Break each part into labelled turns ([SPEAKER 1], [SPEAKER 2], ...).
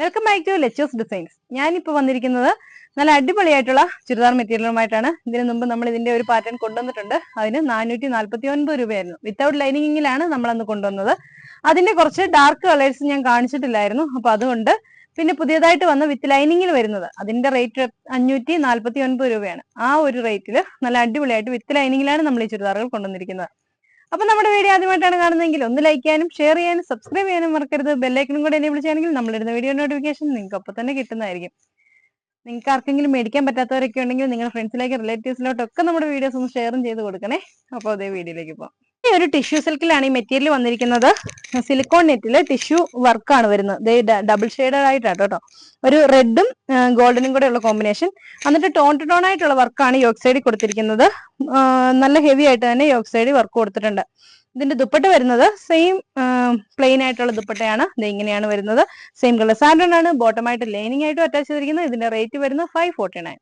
[SPEAKER 1] Welcome back to ലെച്ചേഴ്സ് designs ഞാനിപ്പോൾ വന്നിരിക്കുന്നത് നല്ല അടിപൊളിയായിട്ടുള്ള ചുരിദാർ മെറ്റീരിയലുമായിട്ടാണ്. ഇതിനു മുമ്പ് നമ്മൾ ഇതിന്റെ ഒരു പാറ്റേൺ കൊണ്ടുവന്നിട്ടുണ്ട്. അതിന് നാനൂറ്റി നാൽപ്പത്തി ഒൻപത് രൂപയായിരുന്നു. വിത്തൗട്ട് ലൈനിങ്ങിലാണ് നമ്മൾ അന്ന് കൊണ്ടുവന്നത്. അതിന്റെ കുറച്ച് ഡാർക്ക് കളേഴ്സ് ഞാൻ കാണിച്ചിട്ടില്ലായിരുന്നു. അപ്പൊ അതുകൊണ്ട് പിന്നെ പുതിയതായിട്ട് വന്ന വിത്ത് ലൈനിങ്ങിൽ വരുന്നത് അതിന്റെ റേറ്റ് അഞ്ഞൂറ്റി നാൽപ്പത്തി ഒൻപത് രൂപയാണ്. ആ ഒരു റേറ്റിൽ നല്ല അടിപൊളിയായിട്ട് വിത്ത് ലൈനിങ്ങിലാണ് നമ്മൾ ഈ ചുരിദാറുകൾ കൊണ്ടുവന്നിരിക്കുന്നത്. അപ്പൊ നമ്മുടെ വീഡിയോ ആദ്യമായിട്ടാണ് കാണുന്നതെങ്കിൽ ഒന്ന് ലൈക്ക് ചെയ്യാനും ഷെയർ ചെയ്യാനും സബ്സ്ക്രൈബ് ചെയ്യാനും മറക്കരുത്. ബെല്ലൈക്കനും കൂടെ എനേബിൾ വിളിച്ചാണെങ്കിൽ നമ്മളിടുന്ന വീഡിയോ നോട്ടിഫിക്കേഷൻ നിങ്ങൾക്ക് അപ്പോൾ തന്നെ കിട്ടുന്നതായിരിക്കും. നിങ്ങൾക്ക് ആർക്കെങ്കിലും മേടിക്കാൻ പറ്റാത്തവരൊക്കെ ഉണ്ടെങ്കിൽ നിങ്ങളുടെ ഫ്രണ്ട്സിലേക്ക് റിലേറ്റീവ്സിലോട്ടൊക്കെ നമ്മുടെ വീഡിയോസ് ഒന്ന് ഷെയറും ചെയ്ത് കൊടുക്കണേ. അപ്പോൾ അതേ വീഡിയോയിലേക്ക് പോകാം ഒരു ടിഷ്യൂ സിൽക്കിലാണ് ഈ മെറ്റീരിയൽ വന്നിരിക്കുന്നത്. സിലിക്കോൺ നെറ്റിൽ ടിഷ്യൂ വർക്കാണ് വരുന്നത്. ഡബിൾ ഷെയ്ഡഡ് ആയിട്ടാണ് കേട്ടോ ഒരു റെഡും ഗോൾഡനും കൂടെ ഉള്ള കോമ്പിനേഷൻ എന്നിട്ട് ടോൺ ടു ടോൺ ആയിട്ടുള്ള വർക്കാണ് സൈഡിൽ കൊടുത്തിരിക്കുന്നത്. നല്ല ഹെവി ആയിട്ട് തന്നെ സൈഡിൽ വർക്ക് കൊടുത്തിട്ടുണ്ട്. ഇതിന്റെ ദുപ്പട്ട വരുന്നത് സെയിം പ്ലെയിൻ ആയിട്ടുള്ള ദുപ്പട്ടയാണ്. ഇത് ഇങ്ങനെയാണ് വരുന്നത്. സെയിം കളർ സാൻഡൺ ആണ് ബോട്ടം ആയിട്ട് ലൈനിങ് ആയിട്ടും അറ്റാച്ച് ചെയ്തിരിക്കുന്നത്. ഇതിന്റെ റേറ്റ് വരുന്നത് ഫൈവ് ഫോർട്ടി നയൻ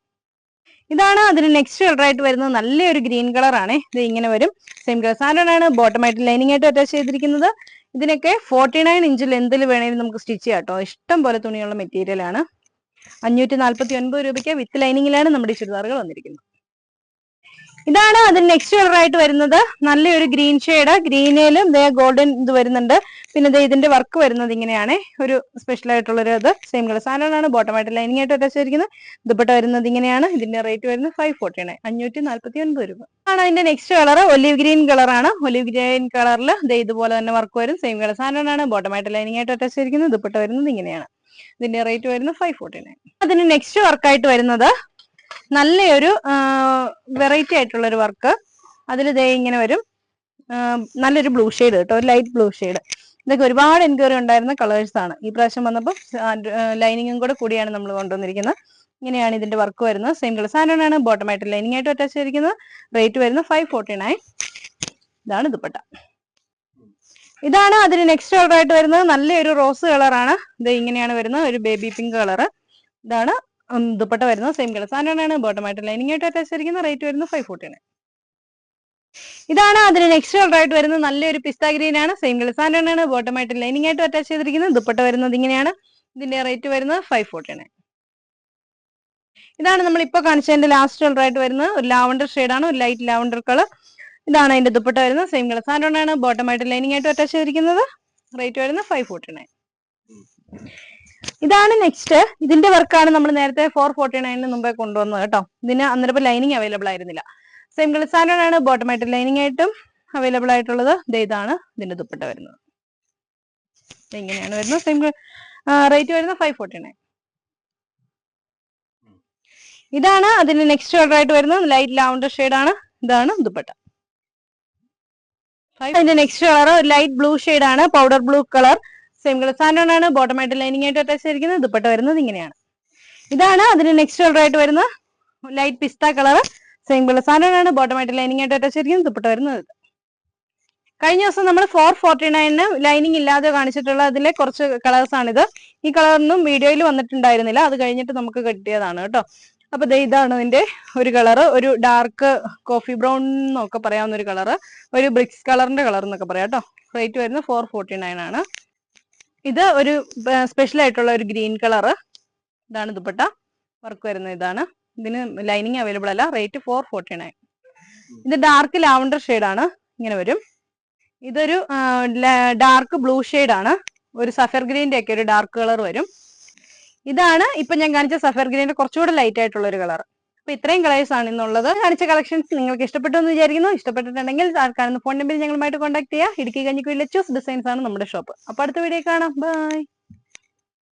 [SPEAKER 1] ഇതാണ് അതിന് നെക്സ്റ്റ് കളർ ആയിട്ട് വരുന്നത് നല്ലൊരു ഗ്രീൻ കളർ ആണ്. ഇത് ഇങ്ങനെ വരും. സെയിം കളർ സാധനമാണ് ബോട്ടമായിട്ട് ലൈനിങ് ആയിട്ട് അറ്റാച്ച് ചെയ്തിരിക്കുന്നത്. ഇതിനൊക്കെ ഫോർട്ടി നയൻ ഇഞ്ച് ലെന്തിൽ വേണേലും നമുക്ക് സ്റ്റിച്ച് ചെയ്യാം കേട്ടോ ഇഷ്ടം പോലെ തുണിയുള്ള മെറ്റീരിയൽ ആണ്. അഞ്ഞൂറ്റി നാൽപ്പത്തി ഒൻപത് രൂപയ്ക്ക് വിത്ത് ലൈനിങ്ങിലാണ് നമ്മുടെ ചുരിദാറുകൾ വന്നിരിക്കുന്നത്. ഇതാണ് അതിന് നെക്സ്റ്റ് കളർ ആയിട്ട് വരുന്നത്. നല്ലൊരു ഗ്രീൻ ഷെയ്ഡ് ഗ്രീനിലും ദേ ഗോൾഡൻ ഇത് വരുന്നുണ്ട്. പിന്നെ ഇതേ ഇതിന്റെ വർക്ക് വരുന്നത് ഇങ്ങനെയാണ്. ഒരു സ്പെഷ്യൽ ആയിട്ടുള്ളൊരു ഇത് സെയിം കളർ സാധനമാണ് ബോട്ടം ആയിട്ട് ലൈനിങ് ആയിട്ട് അറ്റാച്ച് ചെയ്തിരിക്കുന്നത് ദുപ്പട്ട വരുന്നത് ഇങ്ങനെയാണ്. ഇതിന്റെ റേറ്റ് വരുന്നത് ഫൈവ് ഫോർട്ടി നയൻ അഞ്ഞൂറ്റി നാൽപ്പത്തി ഒൻപത് രൂപ ആണ് അതിന്റെ നെക്സ്റ്റ് കളർ ഒലിവ് ഗ്രീൻ കളറാണ് ഒലിവ് ഗ്രീൻ കളറിൽ ഇതേ ഇതുപോലെ തന്നെ വർക്ക് വരും സെയിം കളർ സാധനമാണ് ബോട്ടം ആയിട്ട് ലൈനിങ് ആയിട്ട് അറ്റാച്ച് ചെയ്തിരിക്കുന്നത് ദുപ്പട്ട വരുന്നത് ഇങ്ങനെയാണ്. ഇതിന്റെ റേറ്റ് വരുന്നത് ഫൈവ് ഫോർട്ടി നയൻ അതിന് നെക്സ്റ്റ് വർക്കായിട്ട് വരുന്നത് നല്ലൊരു വെറൈറ്റി ആയിട്ടുള്ള ഒരു വർക്ക് അതിൽ ദേ ഇങ്ങനെ വരും. നല്ലൊരു ബ്ലൂ ഷെയ്ഡ് കേട്ടോ ഒരു ലൈറ്റ് ബ്ലൂ ഷെയ്ഡ് ഇതൊക്കെ ഒരുപാട് എൻക്വയറി ഉണ്ടായിരുന്ന കളേഴ്സ് ആണ്. ഈ പ്രാവശ്യം വന്നപ്പോൾ ലൈനിങ്ങും കൂടെ കൂടിയാണ് നമ്മൾ കൊണ്ടുവന്നിരിക്കുന്നത്. ഇങ്ങനെയാണ് ഇതിന്റെ വർക്ക് വരുന്നത്. സെയിം കളർ സാധനമാണ് ബോട്ടം ആയിട്ട് ലൈനിങ് ആയിട്ട് അറ്റാച്ച് ചെയ്തിരിക്കുന്നത്. റേറ്റ് വരുന്നത് ഫൈവ് ഫോർട്ടി നയൻ ഇതാണ് ദുപ്പട്ട. ഇതാണ് അതിന് നെക്സ്റ്റ് കളറായിട്ട് വരുന്നത്. നല്ലൊരു റോസ് കളറാണ് ഇത് ഇങ്ങനെയാണ് വരുന്നത്. ഒരു ബേബി പിങ്ക് കളർ ഇതാണ് ദുപ്പട്ട വരുന്നത് സെയിം കളർ സാധനമാണ്. ബോട്ടം ആയിട്ട് ലൈനിങ് ആയിട്ട് അറ്റാച്ച് ആയിരിക്കുന്ന റേറ്റ് വരുന്നത് ഫൈവ് ഫോർട്ടി നയൻ ഇതാണ് അതിന് നെക്സ്റ്റ് കളർ ആയിട്ട് വരുന്നത് നല്ലൊരു പിസ്ത ഗ്രീൻ ആണ്. സെയിം കളർ സാധനമാണ്. ബോട്ടം ആയിട്ട് ലൈനിങ് ആയിട്ട് അറ്റാച്ച് ചെയ്തിരിക്കുന്നത് ദുപ്പട്ട വരുന്നത് ഇങ്ങനെയാണ്. ഇതിന്റെ റേറ്റ് വരുന്നത് ഫൈവ് ഫോർട്ടി നയൻ ഇതാണ് നമ്മൾ ഇപ്പോൾ കാണിച്ചതിന്റെ ലാസ്റ്റ് കളർ ആയിട്ട് വരുന്നത് ഒരു ലാവണ്ടർ ആണ്. ഒരു ലൈറ്റ് ലാവണ്ടർ കളർ ഇതാണ് അതിന്റെ ദുപ്പട്ട വരുന്നത് സെയിം കളർ സാധനമാണ്. ബോട്ടം ആയിട്ട് ലൈനിങ് ആയിട്ട് അറ്റാച്ച് ചെയ്തിരിക്കുന്നത്. റേറ്റ് വരുന്നത് ഫൈവ് ഫോർട്ടി നയൻ ഇതാണ് നെക്സ്റ്റ് ഇതിന്റെ വർക്കാണ് നമ്മൾ നേരത്തെ ഫോർ ഫോർട്ടി നയനിന് മുമ്പേ കൊണ്ടുവന്നത് കേട്ടോ. ഇതിന് അന്നേരം ലൈനിങ് അവൈലബിൾ ആയിരുന്നില്ല. സെയിം കളി സാധനമാണ് ബോട്ടമായിട്ട് ലൈനിങ് ആയിട്ടും അവൈലബിൾ ആയിട്ടുള്ളത്. ഇതാണ് ഇതിന്റെ ദുപ്പട്ട വരുന്നത്. ഇങ്ങനെയാണ് വരുന്നത്. സെയിം റേറ്റ് വരുന്നത് ഫൈവ് ഫോർട്ടി നയൻ ഇതാണ് അതിന്റെ നെക്സ്റ്റ് കളർ ആയിട്ട് വരുന്നത്. ലൈറ്റ് ലാവണ്ടർ ആണ്. ഇതാണ് ദുപ്പട്ട. അതിന്റെ നെക്സ്റ്റ് കളർ ലൈറ്റ് ബ്ലൂ ആണ്. Powder blue colour same colour സാധനമാണ് ബോട്ടമായിട്ട് ലൈനിങ് ആയിട്ട് അറ്റാച്ച് ചെയ്തിരിക്കുന്നത് ദുപ്പട്ട വരുന്നത് ഇങ്ങനെയാണ്. ഇതാണ് അതിന് നെക്സ്റ്റ് കളർ ആയിട്ട് വരുന്ന light pista colour same colour സാധനമാണ് ബോട്ടമായിട്ട് ലൈനിങ് ആയിട്ട് അറ്റാച്ച് ചെയ്തിരിക്കുന്നത് ദുപ്പട്ട വരുന്നത്. കഴിഞ്ഞ ദിവസം നമ്മൾ ഫോർ ഫോർട്ടി നയനിന് ലൈനിങ് ഇല്ലാതെ കാണിച്ചിട്ടുള്ള അതിലെ കുറച്ച് കളേഴ്സ് ആണിത്. ഈ കളറൊന്നും വീഡിയോയിൽ വന്നിട്ടുണ്ടായിരുന്നില്ല. അത് കഴിഞ്ഞിട്ട് നമുക്ക് കിട്ടിയതാണ് കേട്ടോ. അപ്പൊ ഇതാണ് ഇതിന്റെ ഒരു കളർ ഒരു ഡാർക്ക് കോഫി ബ്രൗൺ എന്നൊക്കെ പറയാവുന്ന ഒരു കളർ ഒരു ബ്രിക്സ് കളറിന്റെ കളർ എന്നൊക്കെ പറയാം കേട്ടോ. റേറ്റ് വരുന്നത് ഫോർ ഫോർട്ടി നയൻ ആണ്. ഇത് ഒരു സ്പെഷ്യൽ ആയിട്ടുള്ള ഒരു ഗ്രീൻ കളർ. ഇതാണ് ദുപ്പട്ട. വർക്ക് വരുന്നത് ഇതാണ്. ഇതിന് ലൈനിങ് അവൈലബിൾ അല്ല. റേറ്റ് ഫോർ ഫോർട്ടി നയൻ ഇത് ഡാർക്ക് ലാവണ്ടർ ആണ്. ഇങ്ങനെ വരും. ഇതൊരു ഡാർക്ക് ബ്ലൂ ആണ്. ഒരു സഫർ ഗ്രീന്റെ ഒക്കെ ഒരു ഡാർക്ക് കളർ വരും. ഇതാണ് ഇപ്പൊ ഞാൻ കാണിച്ച സഫർ ഗ്രീന്റെ കുറച്ചുകൂടെ ലൈറ്റ് ആയിട്ടുള്ള ഒരു കളർ അപ്പൊ ഇത്രയും കളേഴ്സ് ആണ് ഇന്നുള്ളത്. കാണിച്ച കളക്ഷൻസ് നിങ്ങൾക്ക് ഇഷ്ടപ്പെട്ടു എന്ന് വിചാരിക്കുന്നു. ഇഷ്ടപ്പെട്ടിട്ടുണ്ടെങ്കിൽ കാണുന്ന ഫോൺ നമ്പറിൽ ഞങ്ങളുമായിട്ട് കോൺടാക്ട് ചെയ്യുക ഇടുക്കി കഞ്ഞിക്കുഴി ചൂസ് ഡിസൈൻസ് ആണ് നമ്മുടെ ഷോപ്പ് അപ്പൊ അടുത്ത വീഡിയോ കാണാം. ബൈ